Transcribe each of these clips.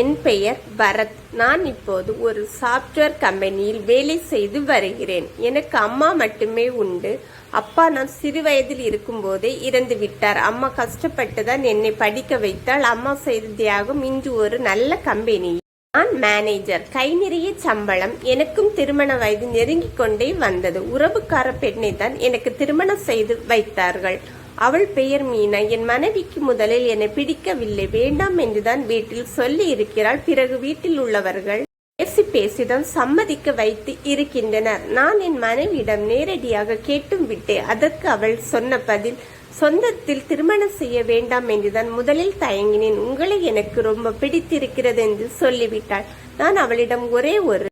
என் பெயர் பரத். நான் இப்போது ஒரு சாப்ட்வேர் கம்பெனியில் வேலை செய்து வருகிறேன். எனக்கு அம்மா மட்டுமே உண்டு. அப்பா நான் சிறு வயதில் இருக்கும்போதே இறந்து விட்டார். அம்மா கஷ்டப்பட்டு தான் என்னை படிக்க வைத்தால் அம்மா செய்த தியாகம் இன்று ஒரு நல்ல கம்பெனி நான் மேனேஜர் கை நிறைய சம்பளம். எனக்கும் திருமண வயது நெருங்கிக் கொண்டே வந்தது. உறவுக்கார பெண்ணை தான் எனக்கு திருமணம் செய்து வைத்தார்கள். அவள் பெயர் மீனா. என் மனைவிக்கு முதலில் என்னை பிடிக்கவில்லை. வேண்டாம் என்றுதான் வீட்டில் சொல்லி இருக்கிறாள். பிறகு வீட்டில் உள்ளவர்கள் பேசி பேசிதான் சம்மதிக்க வைத்து இருக்கின்றனர். நான் என் மனைவியிடம் நேரடியாக கேட்டும் விட்டேன் அதற்கு அவள் சொன்ன பதில் சொந்தத்தில் திருமணம் செய்ய வேண்டாம் என்றுதான் முதலில் தயங்கினேன். உங்களை எனக்கு ரொம்ப பிடித்திருக்கிறது என்று சொல்லிவிட்டாள். நான் அவளிடம் ஒரே ஒரு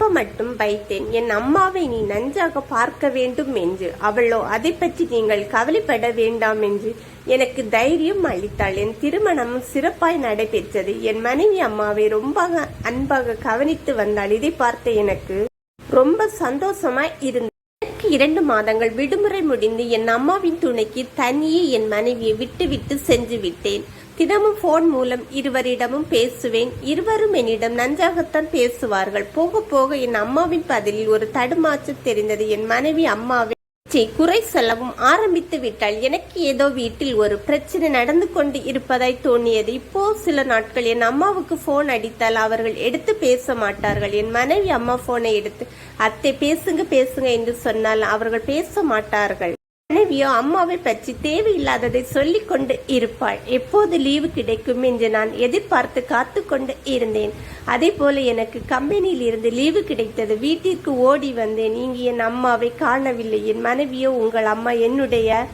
விண்ணப்பம் மட்டும் வைத்தேன். என் அம்மாவை நீ நன்றாக பார்க்க வேண்டும் என்று. அவளோ அதை பற்றி நீங்கள் கவலைப்பட வேண்டாம் என்று எனக்கு தைரியம் அளித்தாள். என் திருமணமும் சிறப்பாய் நடைபெற்றது. என் மனைவி அம்மாவை ரொம்ப அன்பாக கவனித்து வந்தாள். இதை பார்த்த எனக்கு ரொம்ப சந்தோஷமாய் இருந்தது. எனக்கு இரண்டு மாதங்கள் விடுமுறை முடிந்து என் அம்மாவின் துணைக்கு தனியே என் மனைவியை விட்டுவிட்டு சென்று விட்டேன். தினமும் போன் மூலம் இருவரிடமும் பேசுவேன். இருவரும் என்னிடம் நன்றாகத்தான் பேசுவார்கள். போக போக என் அம்மாவின் பதிலில் ஒரு தடுமாற்றம் தெரிந்தது. என் மனைவி அம்மாவை குறை சொல்லவும் ஆரம்பித்து விட்டால் எனக்கு ஏதோ வீட்டில் ஒரு பிரச்சனை நடந்து கொண்டு இருப்பதாய் தோணியது இப்போ சில நாட்கள் என் அம்மாவுக்கு போன் அடித்தால் அவர்கள் எடுத்து பேச மாட்டார்கள். என் மனைவி அம்மா போனை எடுத்து அத்தை பேசுங்க பேசுங்க என்று சொன்னால் அவர்கள் பேச மாட்டார்கள். மனைவியோ அம்மாவை பற்றி தேவையில்லாததை சொல்லிக் கொண்டு இருப்பாள். எப்போது லீவு கிடைக்கும் என்று நான் எதிர்பார்த்து காத்து கொண்டு இருந்தேன். அதே போல எனக்கு கம்பெனியில் இருந்து லீவு கிடைத்தது. வீட்டிற்கு ஓடி வந்தேன். இங்கு என் அம்மாவை காணவில்லை. என் மனைவியோ உங்கள் அம்மா என்னுடைய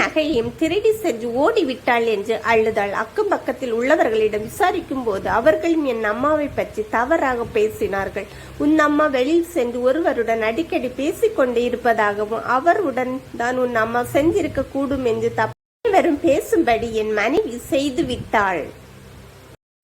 நகையையும் திருடி சென்று ஓடிவிட்டாள் என்று அழுதாள். அக்கம் பக்கத்தில் உள்ளவர்களிடம் விசாரிக்கும் போது அவர்களும் என் அம்மாவை பற்றி தவறாக பேசினார்கள். உன் அம்மா வெளியில் சென்று ஒருவருடன் அடிக்கடி பேசிக்கொண்டு இருப்பதாகவும் அவருடன் தான் உன் அம்மா செஞ்சிருக்க கூடும் என்று தப்பரும் பேசும்படி என் மனைவி செய்து விட்டாள்.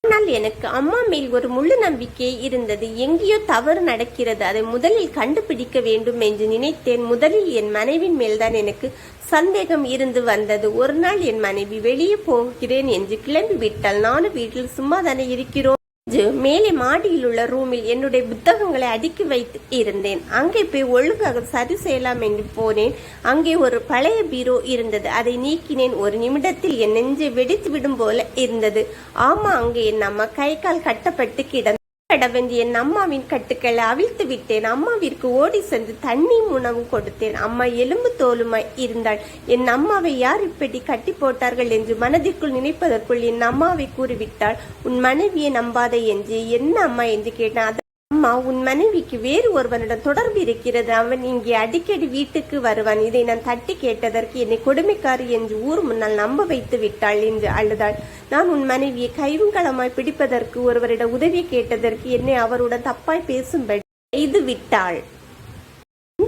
ஆனால் எனக்கு அம்மா மேல் ஒரு முழு நம்பிக்கை இருந்தது. எங்கேயோ தவறு நடக்கிறது. அதை முதலில் கண்டுபிடிக்க வேண்டும் என்று நினைத்தேன். முதலில் என் மனைவின் மேல்தான் எனக்கு சந்தேகம் இருந்து வந்தது. ஒரு நாள் என் மனைவி வெளியே போகிறேன் என்று கிளம்பி விட்டால் நானும் வீட்டில் சும்மா தானே இருக்கிறோம். அன்று மேலே மாடியில் உள்ள ரூமில் என்னுடைய புத்தகங்களை அடுக்கி வைத்து இருந்தேன். அங்கே போய் ஒழுங்காக சரி செய்யலாம் என்று போனேன். அங்கே ஒரு பழைய பீரோ இருந்தது. அதை நீக்கினேன். ஒரு நிமிடத்தில் என் நெஞ்சை வெடித்து விடும் போல இருந்தது. ஆமா அங்கே என் அம்மா கை கால் கட்டப்பட்டு கிடந்த கடவென்று அம்மாவின் கட்டுக்களை அவிழ்த்து விட்டேன். அம்மாவிற்கு ஓடி சென்று தண்ணீர் உணவும் கொடுத்தேன். அம்மா எலும்பு தோலுமாய் இருந்தாள். என் அம்மாவை யார் இப்படி கட்டி போட்டார்கள் என்று மனதிற்குள் நினைப்பதற்குள் என் அம்மாவை கூறிவிட்டாள். உன் மனைவியை நம்பாத என்று என்ன அம்மா என்று கேட்டான். அம்மா உன் மனைவிக்கு வேறு ஒருவனிடம் தொடர்பு இருக்கிறது. அவன் இங்கே அடிக்கடி வீட்டுக்கு வருவான். இதை நான் தட்டி கேட்டதற்கு என்னை கொடுமைக்காரி என்று ஊர் முன்னால் நம்ப வைத்து விட்டாள் என்று அழுதாள். நான் உன் மனைவியை கைவுங்களமாய் பிடிப்பதற்கு ஒருவரிடம் உதவி கேட்டதற்கு என்னை அவருடன் தப்பாய் பேசும்படி செய்து விட்டாள்.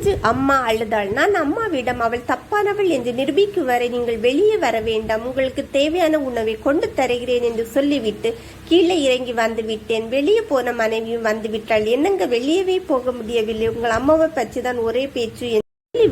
என்று அம்மா அழுதாள். நான் அம்மாவிடம் அவள் தப்பானவள் என்று நிரூபிக்கும் வரை நீங்கள் வெளியே வர வேண்டாம். உங்களுக்கு தேவையான உணவை கொண்டு தருகிறேன் என்று சொல்லிவிட்டு கீழே இறங்கி வந்து விட்டேன். வெளியே போன மனைவியும் வந்துவிட்டாள் என்னங்க வெளியவே போக முடியவில்லை. உங்கள் அம்மாவை பற்றி தான் ஒரே பேச்சு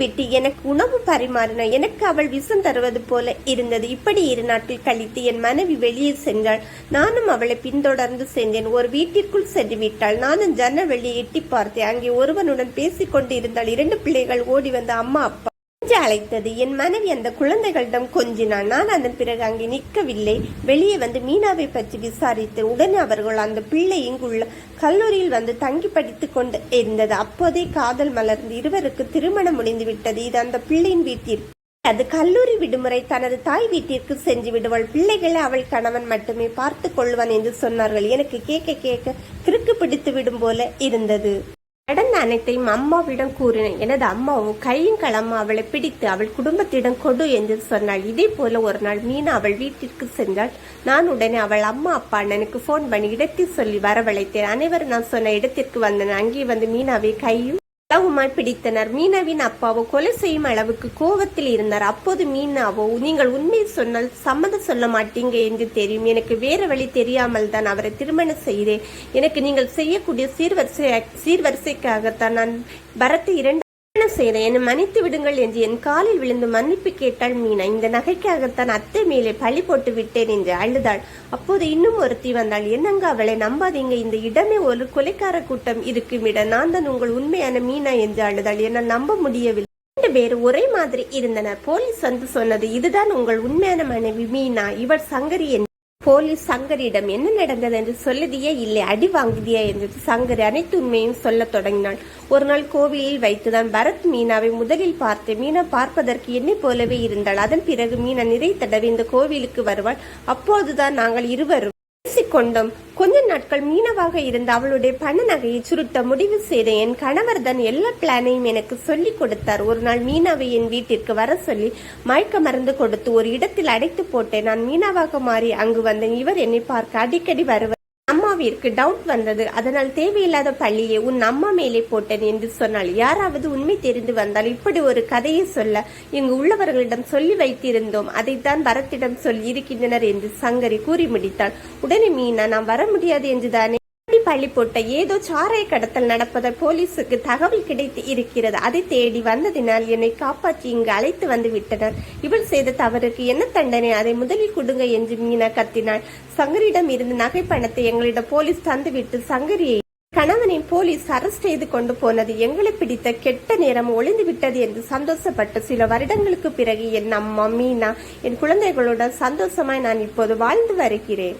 விட்டு எனக்கு உணவு பரிமாறின எனக்கு அவள் விஷம் தருவது போல இருந்தது. இப்படி இரு நாட்கள் கழித்து என் மனைவி வெளியே சென்றாள். நானும் அவளை பின்தொடர்ந்து சென்றேன் ஒரு வீட்டிற்குள் சென்று விட்டாள். நானும் ஜன்னல் வெளியே எட்டி பார்த்தேன். அங்கே ஒருவனுடன் பேசிக் கொண்டு இருந்தால் இரண்டு பிள்ளைகள் ஓடி வந்த அம்மா அப்பா. என்று அழைத்தது. என் மனைவி அந்த குழந்தைகளிடம் கொஞ்சினான். நான் அதன் பிறகு அங்கே நிற்கவில்லை. வெளியே வந்து மீனாவை பற்றி விசாரித்து உடனே அவர்கள் அந்த பிள்ளை இங்குள்ள கல்லூரியில் வந்து தங்கி படித்துக் கொண்டு இருந்தது. அப்போதே காதல் மலர்ந்து இருவருக்கு திருமணம் முடிந்து விட்டது. இது அந்த பிள்ளையின் வீட்டிற்கு. அது கல்லூரி விடுமுறை தனது தாய் வீட்டிற்கு சென்று விடுவாள். பிள்ளைகளை அவள் கணவன் மட்டுமே பார்த்து கொள்வான் என்று சொன்னார்கள். எனக்கு கேட்க கேட்க கிறுக்கு பிடித்து விடும் போல இருந்தது. நடந்த அனைத்தையும் அம்மாவிடம் கூறினேன். எனது அம்மாவும் கையும் களம்மா அவளை பிடித்து அவள் குடும்பத்திடம் கொடு என்று சொன்னாள். இதே போல ஒரு நாள் மீனா அவள் வீட்டிற்கு சென்றாள். நான் உடனே அவள் அம்மா அப்பா அண்ணனுக்கு போன் பண்ணி இடத்தை சொல்லி வரவழைத்தேன். அனைவரும் நான் சொன்ன இடத்திற்கு வந்தேன் அங்கே வந்து மீனாவை கையும் களவுமாய் பிடித்தனர். மீனாவின் அப்பாவோ கொலை செய்யும் அளவுக்கு கோவத்தில் இருந்தார். அப்போது மீனாவோ நீங்கள் உண்மை சொன்னால் சம்மதம் சொல்ல மாட்டீங்க என்று தெரியும். எனக்கு வேற வழி தெரியாமல் தான் அவரை திருமணம் செய்தேன். எனக்கு நீங்கள் செய்யக்கூடிய சீர்வரிசை சீர்வரிசைக்காகத்தான் நான் பரத்தை இரண்டு செய்த என்னை மன்னித்து விடுங்கள் என்று என் காலில் விழுந்து மன்னிப்பு கேட்டாள் மீனா. இந்த நகைக்காகத்தான் அத்தை மேலே பழி போட்டு விட்டேன் என்று அழுதாள். அப்போது இன்னும் ஒருத்தி வந்தாள். என்னங்க அவளை நம்பாதீங்க இந்த இடமே ஒரு கொலைக்கார கூட்டம். இருக்கும் இடம் நான் தான் உங்கள் உண்மையான மீனா என்று அழுதாள். என்னால் நம்ப முடியவில்லை. ரெண்டு பேர் ஒரே மாதிரி இருந்தனர். போலீஸ் வந்து சொன்னது இதுதான் உங்கள் உண்மையான மனைவி மீனா. இவர் சங்கரி என்று போலீஸ் சங்கரிடம் என்ன நடந்தது என்று சொல்லதியே இல்லை அடி வாங்குதியா என்று சங்கர் அனைத்து உண்மையும் சொல்லத் தொடங்கினாள். ஒரு நாள் கோவிலில் வைத்துதான் பரத் மீனாவை முதலில் பார்த்து மீனா பார்ப்பதற்கு என்னை போலவே இருந்தாள். அதன் பிறகு மீனா நிறை தடவை இந்த கோவிலுக்கு வருவாள். அப்போதுதான் நாங்கள் இருவரும் கொண்டோம். கொஞ்ச நாட்கள் மீனவாக இருந்த அவளுடைய பண நகையை சுருட்ட முடிவு செய்த என் கணவர் தான் எல்லா பிளானையும் எனக்கு சொல்லி கொடுத்தார். ஒரு நாள் மீனாவை என் வீட்டிற்கு வர சொல்லி மயக்க மருந்து கொடுத்து ஒரு இடத்தில் அடைத்து போட்டேன். நான் மீனாவாக மாறி அங்கு வந்தேன். இவர் என்னை பார்க்க அடிக்கடி வருவார் அம்மாவிற்கு டவுட் வந்தது. அதனால் தேவையில்லாத பள்ளியை உன் அம்மா மேலே போட்டேன் என்று சொன்னாள் யாராவது உண்மை தெரிந்து வந்தால் இப்படி ஒரு கதையை சொல்ல இங்கு உள்ளவர்களிடம் சொல்லி வைத்திருந்தோம். அதைத்தான் பரத்திடம் சொல்லி இருக்கின்றனர் என்று சங்கரி கூறி முடித்தாள். உடனே மீனா நான் வர முடியாது என்றுதானே பழி போட்ட ஏதோ சாரை கடத்தல் நடப்பதால் போலீசுக்கு தகவல் கிடைத்து இருக்கிறது. அதை தேடி வந்ததினால் என்னை காப்பாற்றி இங்கு அழைத்து வந்து விட்டனர். இவள் செய்த தவறுக்கு என்ன தண்டனை? அதை முதலில் கொடுங்க என்று மீனா கத்தினாள். சங்கரியிடம் இருந்து நகை பணத்தை எங்களிடம் போலீஸ் தந்துவிட்டு சங்கரியை கணவனை போலீஸ் அரெஸ்ட் செய்து கொண்டு போனது எங்களை பிடித்த கெட்ட நேரம் ஒளிந்து விட்டது என்று சந்தோஷப்பட்டு சில வருடங்களுக்கு பிறகு என் அம்மா மீனா என் குழந்தைகளுடன் சந்தோஷமாய் நான் இப்போது வாழ்ந்து வருகிறேன்.